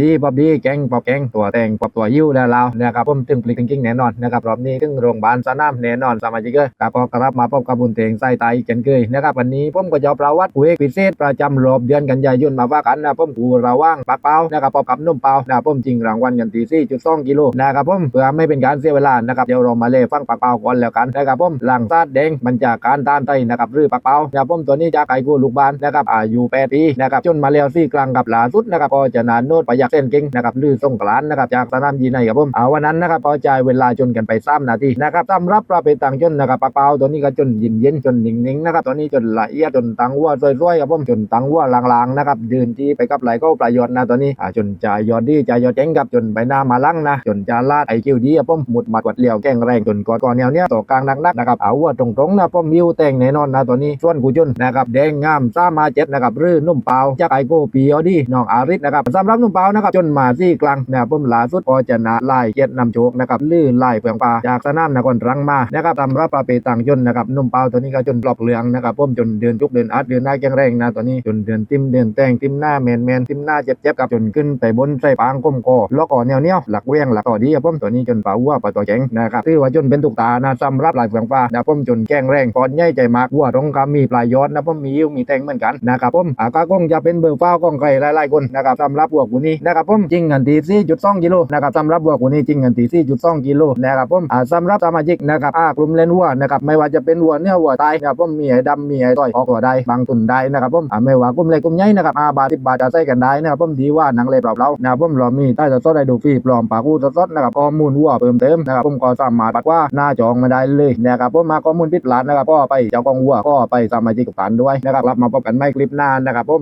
ดีปอบดีแกงปอบแกงตัวแต่งปอบตัวยิ้วแล้วเรานะครับผมตึงปลิกจริงๆแน่นอนนะครับรอบนี้ถึงโรงพยาบาลสนามแน่นอนสมาชิกเกอร์กับพอกรับมาพบกับบุญเตงไส้ไตเจนเคยนะครับวันนี้ผมก็จะเอาประวัติเอกพิเศษประจำรอบเดือนกันยายนมาว่ากันนะผมกูระว่างปากเปล่านะครับพบกับนุ่มเปล่านะผมจริงรางวัลกันตีสี่จุดสองกิโลนะครับผมเพื่อไม่เป็นการเสียเวลานะครับเดี๋ยวเรามาเล่ฟังปากเปล่าก่อนแล้วกันนะครับผมหลังซาดแดงมันจากการต้านไตนะครับหรือปากเปล่านะผมตัวนี้จะไก่กูลูกบานนะครับอายุแปดปีนะครับจนมาแล้วซี่กลางกับหลาสุดนะครับก็จะนานโนดประยักเส้นเก่งนะครับลือส่งกลานนะครับจากสนามยีในครับผมเอาวันนั้นนะครับพอใจเวลาจนกันไปสามนาทีนะครับสำหรับประเภทต่างจนนะครับปากเปล่าตัวนี้ก็จนเย็นเย็นจนนิ่งๆนะครับตัวนี้จนละเอียดจนตังวัวสวยๆครับผมจนตังวัวลางๆนะครับยืนที่ไปกับไหลก็ประโยชน์นะตัวนี้อ่าจนจ่ายยอดดีจ่ายยอดเจ๋งครับจนใบหน้ามาลังนะจนจะลาดไอคิวดีครับผมหมุดหมัดกวัดเหลี่ยวแกงแรงจนกอดกอแนวเนี้ยต่อกลางนักๆนะครับเอาวัวตรงๆนะผมมิวแต่งแน่นอนนะตัวนี้ส่วนกูจนนะครับแดงงามซ่ามาเจ็ดนะครับรื่อนุ่มเปล่าจากไอโกปีออดีน้องอาริสนะครับสำหรับนุ่มเปล่านะครับจนมาซี่กลางนะครับผมล่าสุดพอชนะไล่เจ็ดนำโชคนะครับลื่นไล่เปลืองปลาจากสนามนครรังมานะครับสำรับประเภทต่างจนนะครับนุ่มเปล่าตัวนี้ก็จนปลอกเหลืองนะครับผมจนเดินจุกเดินอัดเดินหน้าแข็งแรงนะตัวนี้จนเดินติ้มเดินแต่งติ้มหน้าแมนแมนติ้มหน้าเจ็บเจ็บกับจนขึ้นไปบนใส่ปางก้มคอล็อกอ่อนแนวเนี้ยวหลักเวียงหลักต่อดีครับผมตัวนี้จนป่าวัวป่าตัวแข็งนะครับถือว่าจนเป็นตุกตานะสำรับลายเฟืองฟ้านะผมจนแข็งแรงปอนใหญ่ใจมากวัวตรงคำมีปลายยอดนะผมมียิ้วมีแทงเหมือนกันนะครับผมอากาคงจะเป็นเบอร์ฟ้ากองใครหลายๆคนนะครับสำรับวัวกูนี้นะครับผมจริงกันตีสี่จุดสองกิโลนะครับสำหรับวัวกูนี้จริงกันตีสี่จุดสองกิโลนะครับผมอ่าสำหรับสมาชิกนะครับอากลุ่มเล่นวัวนะครับไม่ว่าจะเป็นวัวเนื้อวัวตายนะครับผมมีไอ้ดำมีไอ้ต้อยออกก็ได้บางตุนได้นะครับผมอ่าไม่ว่ากลุ่มเล็กกลุ่มใหญ่นะครับอาบาทิบาทจะใส่กันได้นะครับผมดีว่าหนังเล็บเราเรานะครับผมเรามีใต้จะซดได้ดูฟรีปลอมปากกูสดๆนะครับข้อมูลวัวเพิ่มเติมนะครับผมก็สามารถปัดว่าหน้าจองมาได้เลยนะครับผมมาข้อมูลพิดหลานนะครับก็ไปเจ้าของวัวก็ไปสมาชิกกับฐานด้วยนะครับรับมาพบกันไม่คลิปหน้านะครับผม